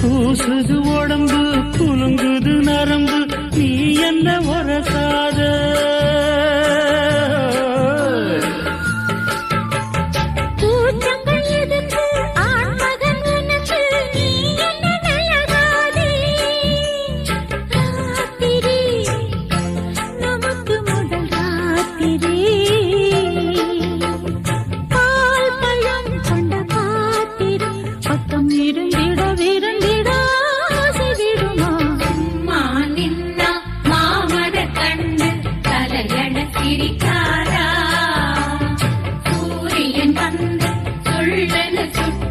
கூசுது உடம்பு குலுங்குது நரம்பு நீ என்ன உரசாத minutes.